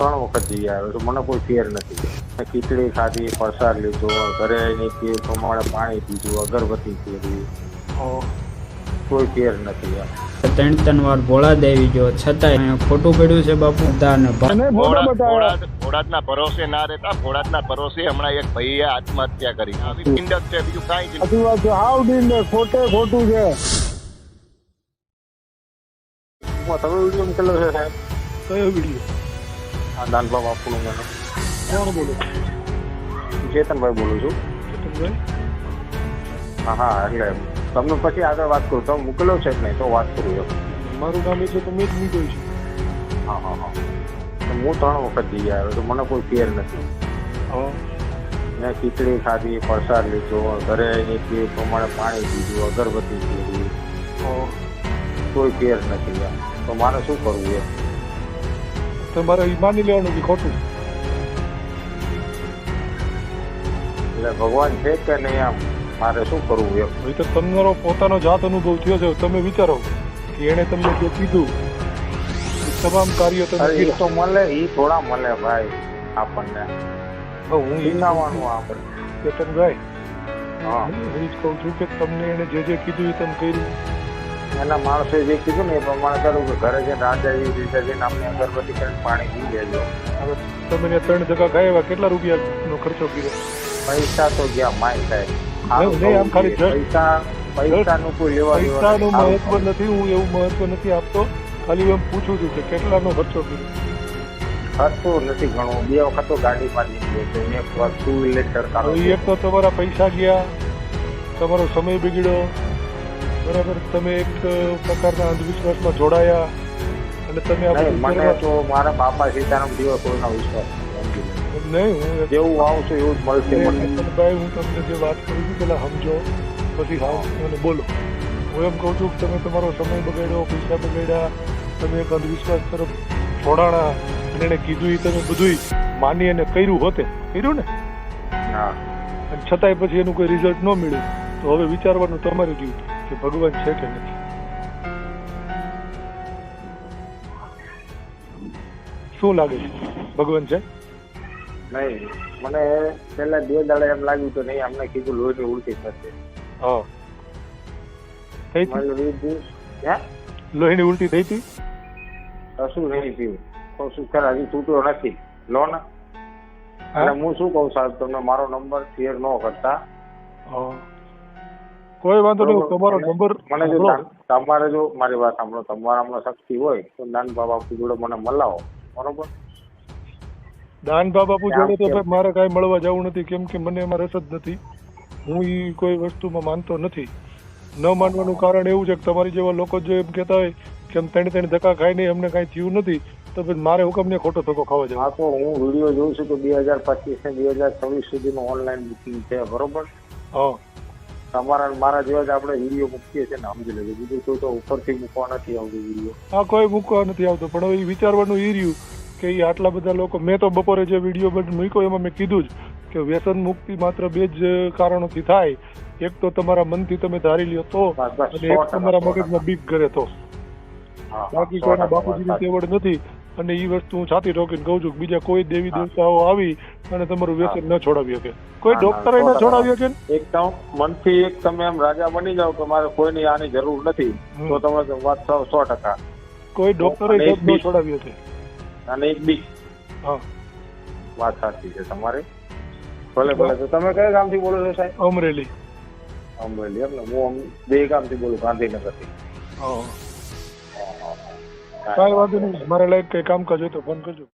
ત્રણ વખત જઈ આવ્યો છું. મને કોઈ ફેર નથી. ખીચડી ખાધી પ્રસાદ લીધો ઘરે તે પ્રમાણે પાણી પીધું અગરબત્તી કરી કોઈ ફેર નથી ત્રણ ત્રણ વાર ભોળા દેવી જો છતાંય ખોટું પડ્યું છે બાપુ. ભોળાતના ભરોસે ના રહેતા ભોળાતના ભરોસે હમણાં એક ભાઈએ આત્મહત્યા કરી. ડિંડક છે બીજું કાંઈ વાત છે હાવ ડિંડક ખોટે ખોટું છે. તમે વીડિયો મોકલ્યો છે સાહેબ? કયો વીડિયો? દાનબા બાપુનું મને. કોણ બોલો? ચેતનભાઈ બોલું છું. ચેતનભાઈ? હા હા એટલે તમને પછી આગળ વાત કરું. તમે મોકલ્યો છે કે નહીં તો વાત કરું એમ. મારું નામ એટલે તમે જ મૂક્યું છે. હા હા હા. હું ત્રણ વખત જઈ આવ્યો તો મને કોઈ ફેર નથી. હા. મેં ખીચડી ખાધી પ્રસાદ લીધો ઘરે આવીને તે પ્રમાણે પાણી પીધું અગરબત્તી પીધી. કોઈ ફેર નથી તો મારે શું કરવું એમ? તમારે ઈ માની લેવાનું કે ખોટું. એટલે ભગવાન છે કે નહીં આમ? મારે શું કરવું એમ? એ તો તમારો પોતાનો જાત અનુભવ થયો છે. તમે વિચારો કે એણે તમને જે કીધું એ તમામ કાર્યો તમે એ તો મળે એ થોડા મળે ભાઈ આપણને. હું લીનાવાનું આપણે ચેતનભાઈ હા. હું એ જ કહું છું કે તમને એણે જે જે કીધું એ તમે કર્યું. એના માણસે જે કીધું ને એ પ્રમાણે કરું કે ઘરે જઈને રાજા એવી રીતે જઈને અમને અગરબત્તી કરીને પાણી પી લેજો. હવે તમે ત્રણ જગા ગયા એવા કેટલા રૂપિયાનો ખર્ચો કર્યો? પૈસા તો ગયા માય સાહેબ. પૈસા પૈસાનું કોઈ લેવા પૈસાનું નથી. મહત્વ નથી હું એવું મહત્વ નથી આપતો. ખાલી એમ પૂછું છું કે કેટલાનો ખર્ચો કર્યો? ખર્ચો નથી ઘણો. બે વખત તો ગાડીમાં નીકળ્યો છે. એક વાર ટુ વ્હીલર એક તો તમારા પૈસા ગયા તમારો સમય બગડ્યો બરાબર? તમે એક પ્રકારના અંધવિશ્વાસમાં જોડાયા અને તમે મને તો મારા બાપા સીતારામ દિવસ કોઈના વિશ્વાસ નહીં હું જેવું આવશે એવું જ મળશે મને. ભાઈ હું તમને જે વાત કરું છું પેલા સમજો પછી હા મને બોલો. હું એમ કહું છું કે તમે તમારો સમય બગાડ્યો પૈસા બગાડ્યા તમે એક અંધવિશ્વાસ તરફ જોડાણા અને એને કીધું એ તમે બધું માની અને કર્યું હોતે. કર્યું ને? હા. અને છતાંય પછી એનું કોઈ રિઝલ્ટ ન મળ્યું. તો હવે વિચારવાનું તમારે રહ્યું કે ભગવાન છે કે નથી? શું લાગે છે? ભગવાન છે? નહીં મને છેલ્લા બે દાડા એમ લાગ્યું તો નહીં અમને કીધું લોહીની ઉલટી થશે હા. થઈ હતી લોહીની ઉલટી થઈ હતી કશું નહીં થયું. કશું ખરા હજી તૂટ્યો નથી. લો ને. અને હું શું કહું સાહેબ તમને મારો નંબર શેર ન કરતા. કોઈ વાંધો નહીં તમારો નંબર મને જો તમારે જો મારી વાત સાંભળો તમારામાં શક્તિ હોય તો દાન બાબા જોડે મને મલાવો. બરોબર? દાન બાબા જોડે તો ભાઈ મારે કાંઈ મળવા જવું નથી કેમ કે મને એમાં રસ જ નથી. હું એ કોઈ વસ્તુમાં માનતો નથી. ન માનવાનું કારણ એવું છે કે તમારી જેવા લોકો જો એમ કહેતા હોય કે એમ ત્રણ ત્રણ ધક્કા નહીં એમને કાંઈ થયું નથી તો પછી મારે હુકમ ને ખોટો ધક્કો ખાવા છે. હા તો હું વીડિયો જોઉં છું તો બે હજાર પચીસ ને બે હજાર છવ્વીસ સુધીનું ઓનલાઈન બુકિંગ છે બરોબર? હા. તમારા મારા જેવા જ આપણે વીડિયો મૂકીએ છીએ ને સમજી લેજો. બીજું કોઈ તો ઉપરથી મૂકવા નથી આવતું વીડિયો. હા કોઈ મૂકવા નથી આવતો. પણ હવે વિચારવાનું રહ્યું કે એ આટલા બધા લોકો મેં તો બપોરે જે વીડિયો મૂક્યો એમાં મેં કીધું જ કે વ્યસન મુક્તિ માત્ર બે જ કારણોથી થાય. એક તો તમારા મનથી તમે ધારી લ્યો તો અને એક તમારા મગજમાં બીક કરે તો. બાકી કોઈના બાપુજીની તેવડ નથી. અને એ વસ્તુ હું છાતી ઠોકીને કહું છું કે બીજા કોઈ દેવી દેવતાઓ આવી અને તમારું વ્યસન ન છોડાવી શકે. કોઈ ડોક્ટરે ન છોડાવી શકે એકદમ મનથી એક તમે એમ રાજા બની જાઓ કે મારે કોઈની આની જરૂર નથી તો તમે વાત સો સો ટકા. કોઈ ડોક્ટરે ન બી- છોડાવી છે અને એક બી હા. વાત સાચી છે તમારી. ભલે ભલે. તો તમે કયા ગામથી બોલો છો સાહેબ? અમરેલી. અમરેલી એમ ને. હું બે ગામથી બોલું ગાંધીનગરથી. હા. કાંઈ વાંધો નહીં. મારે લાયક કઈ કામ હોય તો ફોન કરજો.